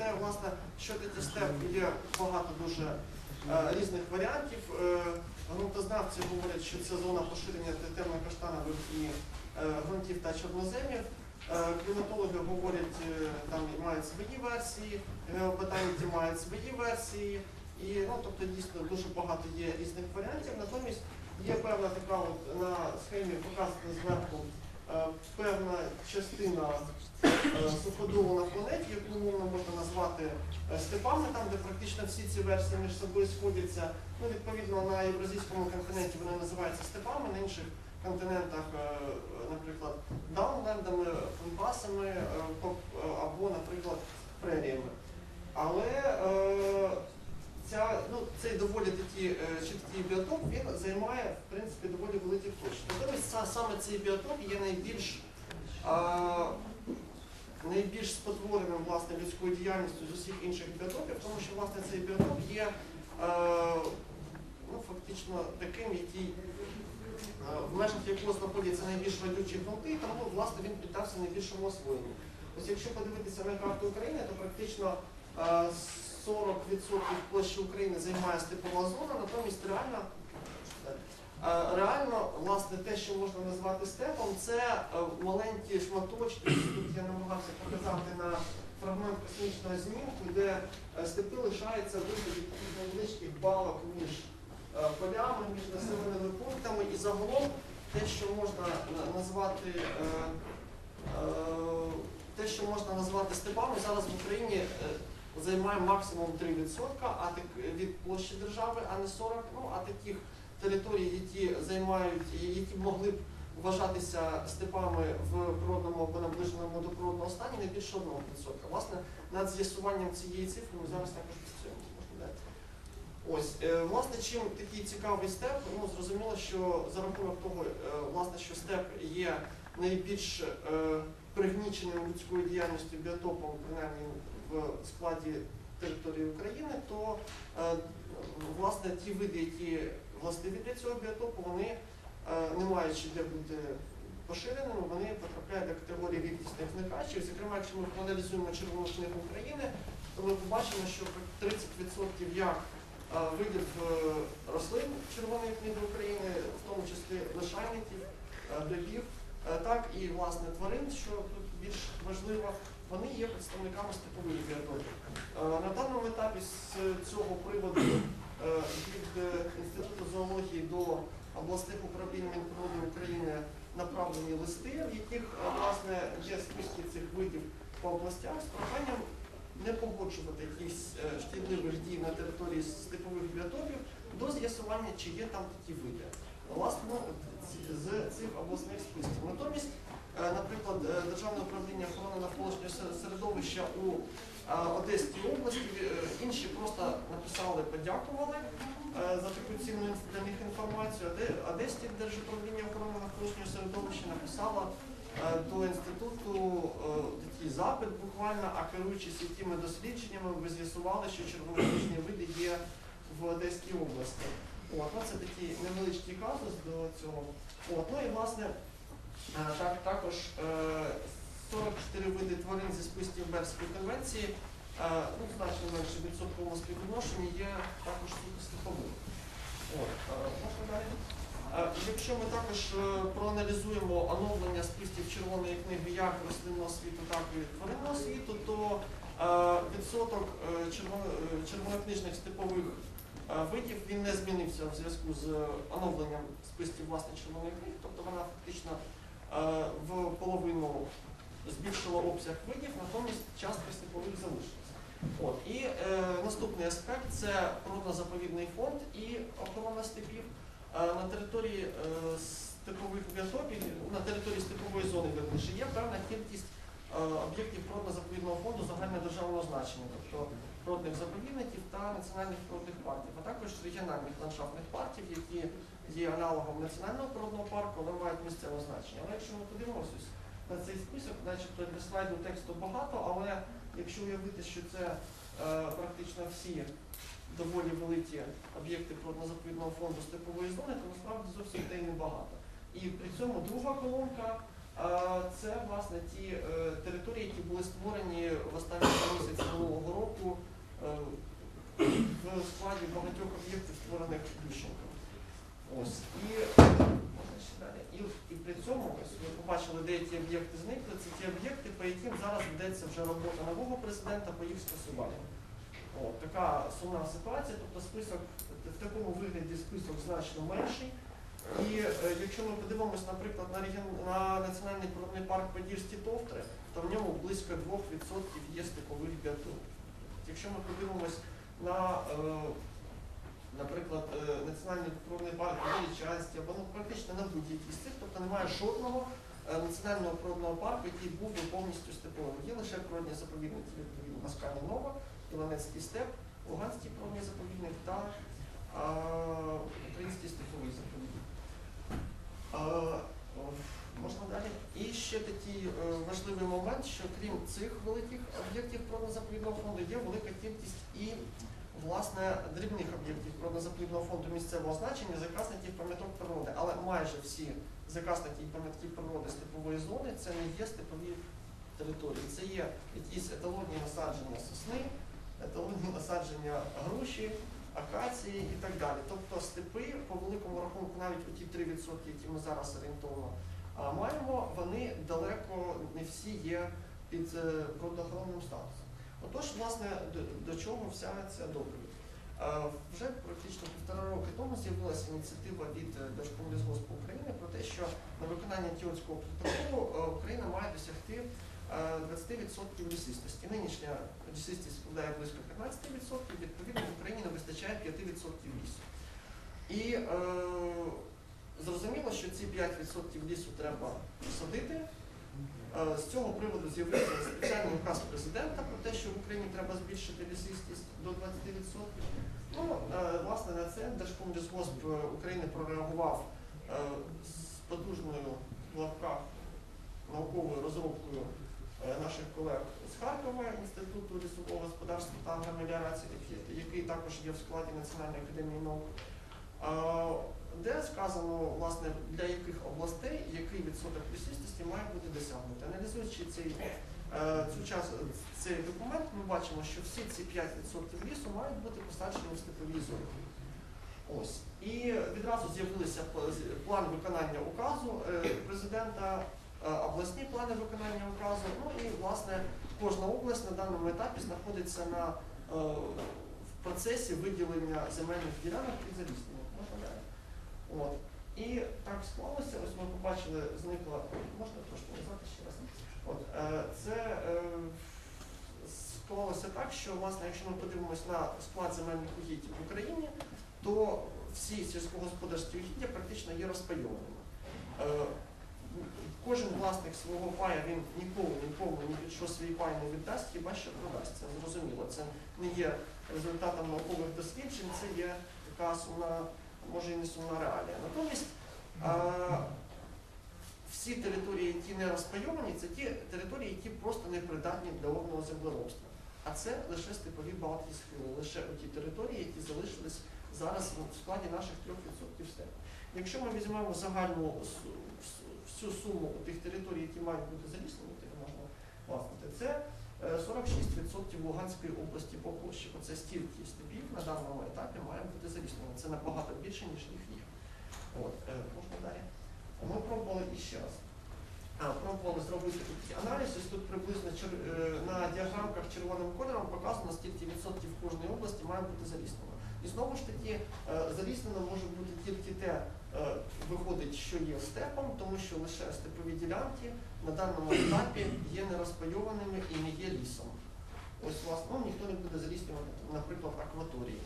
Проте, власне, що таке степ є багато дуже е, різних варіантів. Е, Ґрунтознавці говорять, що це зона поширення темно-каштанових і е, ґрунтів та чорноземів. Е, Кліматологи говорять, е, там мають свої версії, геоботаніки мають свої версії. І ну, тобто дійсно дуже багато є різних варіантів. Натомість є певна така от на схемі показана зверху певна частина е, суходолу на планеті, яку умовно можна назвати е, степами, там де практично всі ці версії між собою сходяться. Ну, відповідно, на євразійському континенті вони називаються степами, на інших континентах, е, наприклад, даунлендами, е, е, або, наприклад, преріями. Але е, ця, ну, цей доволі такий е, чіткий біотоп він займає в принципі доволі великі площі. Натомість са- саме цей біотоп є найбільш а, найбільш спотвореним власне людською діяльністю з усіх інших біотопів, тому що власне цей біотоп є е, ну, фактично таким, який е, в межах якого знаходяться найбільш родючі ґрунти, тому власне він піддався найбільшому освоєнню. Ось якщо подивитися на карту України, то практично е, 40% площі України займає степова зона, натомість реально Е, Реально, власне, те, що можна назвати степом, це е, маленькі шматочки. Тут я намагався показати на фрагмент космічного знімку, де е, степи лишаються вигляді невеличких балок між е, полями, між населеними пунктами. І загалом те, що можна назвати е, е, те, що можна назвати степами, зараз в Україні е, займає максимум 3% а так, від площі держави, а не 40%. Ну, а таких території, які займають, які могли б вважатися степами в природному або наближеному до природного стані, не більше 1%. Власне, над з'ясуванням цієї цифри ми зараз також працюємо. Ось, е, власне, чим такий цікавий степ, ну зрозуміло, що за рахунок того, е, власне, що степ є найбільш е, пригніченим людською діяльністю біотопом, принаймні в складі території України, то власне ті види, які властиві для цього біотопу, вони, е, не маючи де бути поширеними, вони потрапляють до категорії рідкісних зникачів. Зокрема, якщо ми проаналізуємо червону книгу України, то ми побачимо, що 30% як е, видів е, рослин Червоної книги України, в тому числі лишайників, грибів, так і власне тварин, що тут більш важливо, вони є представниками степових біотопів. Е, На даному етапі з цього приводу е, від е, Інституту зоології до обласних управлінь Мінприроди України направлені листи, в яких власне є списки цих видів по областях з проханням не погоджувати якісь шкідливих дій на території степових біотопів до з'ясування, чи є там такі види. Власне, з цих обласних списків. Натомість, наприклад, е, Державне управління охорони навколишнього середовища у е, Одеській області, е, інші просто написали, подякували е, за таку цінну для них інформацію. Одеське держуправління охорони навколишнього середовища написало е, до інституту е, такий запит буквально, а керуючись якими дослідженнями, ви з'ясували, що червонокнижні види є в Одеській області. От, ну, це такий невеличкий казус до цього. От, ну і власне е, так, також е, 44 види тварин зі списків Берської конвенції, е, ну, значно менше в відсотковому співвідношенні є також е? Е, Якщо ми також е, проаналізуємо оновлення списків червоної книги як рослинного світу, так і тваринного світу, то е, відсоток е, е, червонокнижних степових е, видів він не змінився в зв'язку з оновленням списків власне червоної книги, тобто вона фактично е, в половину збільшила обсяг видів, натомість частка степових залишилася. От. І е, наступний аспект це природно-заповідний фонд і охорона степів. Е, На території е, степових біотопів, на території степової зони верніше, є певна кількість е, об'єктів природно-заповідного фонду загальнодержавного значення, тобто природних заповідників та національних природних парків, а також регіональних ландшафтних парків, які є аналогом національного природного парку, вони мають місцеве значення. Але якщо ми подивимося на цей список, начебто для слайду тексту багато, але якщо уявити, що це е, практично всі доволі великі об'єкти природно-заповідного фонду степової зони, то насправді зовсім людей небагато. І при цьому друга колонка. Е, це власне ті е, території, які були створені в останній місяці минулого року е, в складі багатьох об'єктів, створених Ющенком. Ось. І, і, і при цьому ось ви побачили, деякі об'єкти зникли. Це ті об'єкти, по яким зараз ведеться вже робота нового президента по їх скасуванню. От, така сумна ситуація, тобто список в такому вигляді список значно менший. І е, якщо ми подивимось, наприклад, на, регіон, на національний природний парк Подільські Товтри, то в ньому близько 2% є степових гатунків. Якщо ми подивимось на, е, наприклад, е, національний природний парк Величанський, або ну, практично на будь-який з цих, тобто немає жодного е, національного природного парку, який був би повністю степовим. Є лише природні заповідники, відповідно, Маскані Нова, Іланецький степ, Луганський природний заповідник та а, Український степовий заповідник. А, можна далі? І ще такий е, важливий момент, що крім цих великих об'єктів природно-заповідного фонду є велика кількість і власне дрібних об'єктів природно-заповідного фонду місцевого значення заказників пам'яток природи. Але майже всі заказники пам'ятки природи степової зони це не є степові території. Це є якісь еталонні насадження сосни, еталонні насадження груші, акації і так далі. Тобто степи, по великому рахунку, навіть у ті 3%, які ми зараз орієнтовно маємо, вони далеко не всі є під е, природоохоронним статусом. Отож, власне, до, до чого вся ця доповідь? Е, Вже практично півтора роки тому з'явилася ініціатива від е, Держкомлісгоспу України про те, що на виконання Кіотського протоколу е, Україна має досягти е, 20% лісистості. Нинішня лісистість складає близько 15%, відповідно в Україні не вистачає 5% лісу. І е, зрозуміло, що ці 5% лісу треба посадити. Е, З цього приводу з'явився спеціальний указ президента про те, що в Україні треба збільшити лісистість до 20%. Ну, е, власне, на це Держкомлісгосп України прореагував е, з потужною в лапках науковою розробкою е, наших колег з Харкова, Інституту лісового господарства та агромеліорації, який- також є в складі Національної академії наук, е, де сказано, власне, для яких областей який відсоток лісистості має бути досягнути. Аналізуючи цей, е, цю час, цей документ, ми бачимо, що всі ці 5% лісу мають бути посаджені в степовій зоні. Ось. І відразу з'явилися план виконання указу е, президента, е, обласні плани виконання указу. Ну і власне кожна область на даному етапі знаходиться на в процесі виділення земельних ділянок під заліснення. Можна далі? От. І так склалося, ось ми побачили, зникла, можна трошки назвати ще раз. От, е, це е, склалося так, що власне, якщо ми подивимось на склад земельних угідь в Україні, то всі сільськогосподарські угіддя практично є розпайованими. Е, Кожен власник свого пая він ніколи нікому ні під що свій пай не віддасть, хіба що продасть. Це зрозуміло. Це не є результатом наукових досліджень, це є така сумна, може і не сумна реалія. Натомість всі території, які не розпайовані, це ті території, які просто не придатні для орного землеробства. А це лише степові балки схили, лише ті території, які залишились зараз в складі наших 3% степу. Якщо ми візьмемо загальну всю- суму тих територій, які мають бути заліснені, можна власнити, це е, 46% Луганської області по площі. Оце стільки степів на даному етапі має бути заліснено. Це набагато більше, ніж їх є. От, е, можна далі. Ми пробували іще раз. Пробували зробити такий аналіз. Ось тут приблизно е, на діаграмках червоним кольором показано, скільки відсотків кожної області має бути заліснено. І знову ж таки, е, заліснено може бути тільки те, виходить, що є степом, тому що лише степові ділянки на даному етапі є нерозпайованими і не є лісом. Ось власне, ну, ніхто не буде заліснювати, наприклад, акваторії.